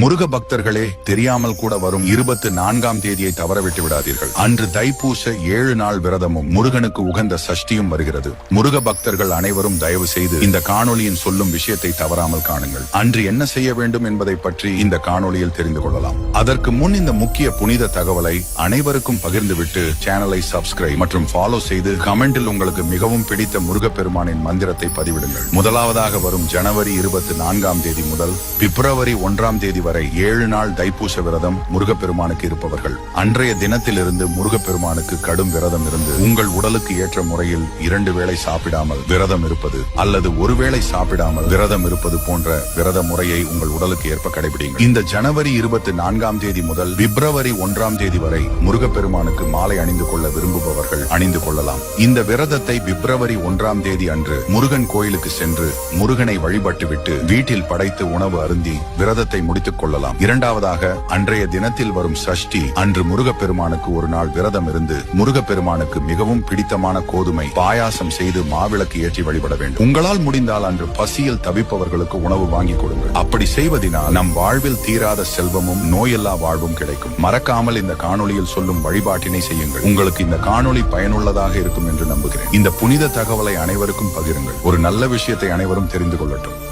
முருக பக்தர்களே தெரியாமல் கூட வரும் இருபத்து நான்காம் தேதியை தவறவிட்டு விடாதீர்கள். அன்று தைப்பூச ஏழு நாள் விரதமும் முருகனுக்கு உகந்த சஷ்டியும் வருகிறது. முருக பக்தர்கள் அனைவரும் தயவு செய்து இந்த காணொளியின் சொல்லும் விஷயத்தை தவறாமல் காணுங்கள். அன்று என்ன செய்ய வேண்டும் என்பதை பற்றி இந்த காணொளியில் தெரிந்து கொள்ளலாம். அதற்கு முன் இந்த முக்கிய புனித தகவலை அனைவருக்கும் பகிர்ந்துவிட்டு சேனலை சப்ஸ்கிரைப் மற்றும் ஃபாலோ செய்து கமெண்டில் உங்களுக்கு மிகவும் பிடித்த முருகப்பெருமானின் மந்திரத்தை பதிவிடுங்கள். முதலாவதாக வரும் ஜனவரி இருபத்தி நான்காம் தேதி முதல் பிப்ரவரி ஒன்றாம் தேதி வரை ஏழு நாள் தைப்பூச விரதம் முருகப்பெருமானுக்கு இருப்பவர்கள். அன்றைய தினத்திலிருந்து முருகப்பெருமானுக்கு கடும் விரதம் இருந்து உங்கள் உடலுக்கு ஏற்ற முறையில் இரண்டு வேளை சாப்பிடாமல் விரதம் இருப்பது அல்லது ஒருவேளை சாப்பிடாமல் விரதம் இருப்பது போன்ற விரத முறையை உங்கள் உடலுக்கு ஏற்ப கடைபிடிங்கள் இந்த ஜனவரி இருபத்தி நான்காம் தேதி முதல் பிப்ரவரி ஒன்றாம் தேதி வரை முருகப்பெருமானுக்கு மாலை அணிந்து கொள்ள விரும்புபவர்கள் அணிந்து கொள்ளலாம். இந்த விரதத்தை பிப்ரவரி ஒன்றாம் தேதி அன்று முருகன் கோயிலுக்கு சென்று முருகனை வழிபட்டுவிட்டு வீட்டில் படைத்து உணவு அருந்தி விரதத்தை முடித்துக் கொள்ளலாம் இரண்டாவதாக அன்றைய தினத்தில் வரும் சஷ்டி அன்று முருகப்பெருமானுக்கு ஒரு நாள் விரதம் இருந்து முருகப்பெருமானுக்கு மிகவும் பிடித்தமான கோதுமை பாயாசம் செய்து மாவிளக்கு ஏற்றி வழிபட வேண்டும். உங்களால் முடிந்தால் அன்று பசியில் தவிப்பவர்களுக்கு உணவு வாங்கி கொடுங்கள். அப்படி செய்வதினால் நம் வாழ்வில் தீராத செல்வமும் நோயில்லா வாழ்வும் கிடைக்கும். மறக்காமல் இந்த காணொளியில் சொல்லும் வழிபாட்டினை செய்யுங்கள். உங்களுக்கு இந்த காணொளி பயனுள்ளதாக இருக்கும் என்று நம்புகிறேன். இந்த புனித தகவலை அனைவருக்கும் பகிருங்கள். ஒரு நல்ல விஷயத்தை அனைவரும் தெரிந்து கொள்ளட்டும்.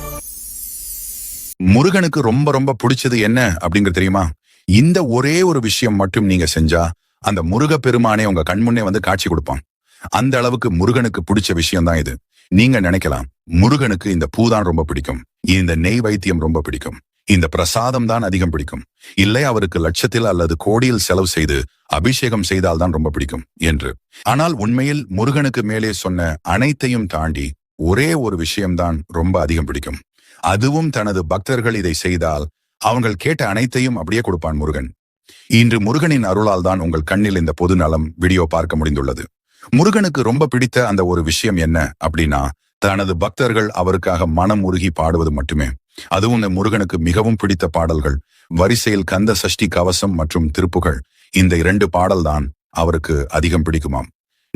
முருகனுக்கு ரொம்ப ரொம்ப பிடிச்சது என்ன அப்படிங்கிறது தெரியுமா? இந்த ஒரே ஒரு விஷயம் மட்டும் நீங்க செஞ்சா அந்த முருக பெருமானே உங்க கண்முன்னே வந்து காட்சி கொடுப்பான். அந்த அளவுக்கு முருகனுக்கு பிடிச்ச விஷயம் தான் இது. நீங்க நினைக்கலாம் முருகனுக்கு இந்த பூ தான் ரொம்ப பிடிக்கும். இந்த நெய் வைத்தியம் ரொம்ப பிடிக்கும். இந்த பிரசாதம் தான் அதிகம் பிடிக்கும். இல்லை அவருக்கு லட்சத்தில் அல்லது கோடியில் செலவு செய்து அபிஷேகம் செய்தால் தான் ரொம்ப பிடிக்கும் என்று. ஆனால் உண்மையில் முருகனுக்கு மேலே சொன்ன அனைத்தையும் தாண்டி ஒரே ஒரு விஷயம்தான் ரொம்ப அதிகம் பிடிக்கும். அதுவும் தனது பக்தர்கள் இதை செய்தால் அவங்கள் கேட்ட அனைத்தையும் அப்படியே கொடுப்பான் முருகன். இன்று முருகனின் அருளால் தான் உங்கள் கண்ணில் இந்த பொது நலம் வீடியோ பார்க்க முடிந்துள்ளது. முருகனுக்கு ரொம்ப பிடித்த அந்த ஒரு விஷயம் என்ன அப்படின்னா தனது பக்தர்கள் அவருக்காக மனம் உருகி பாடுவது மட்டுமே. அதுவும் இந்த முருகனுக்கு மிகவும் பிடித்த பாடல்கள் வரிசையில் கந்த சஷ்டி கவசம் மற்றும் திருப்புகள் இந்த இரண்டு பாடல்தான் அவருக்கு அதிகம் பிடிக்குமாம்.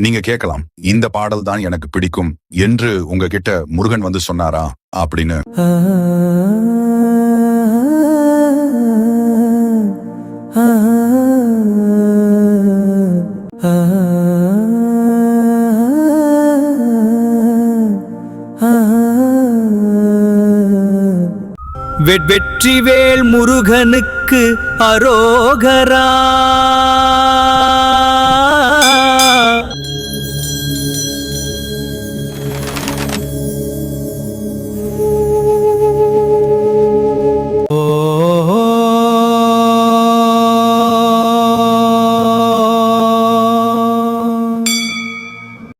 நீங்க கேட்கலாம் இந்த பாடல் தான் எனக்கு பிடிக்கும் என்று உங்ககிட்ட முருகன் வந்து சொன்னாரா அப்படின்னு. வெற்றிவேல் முருகனுக்கு அரோகரா.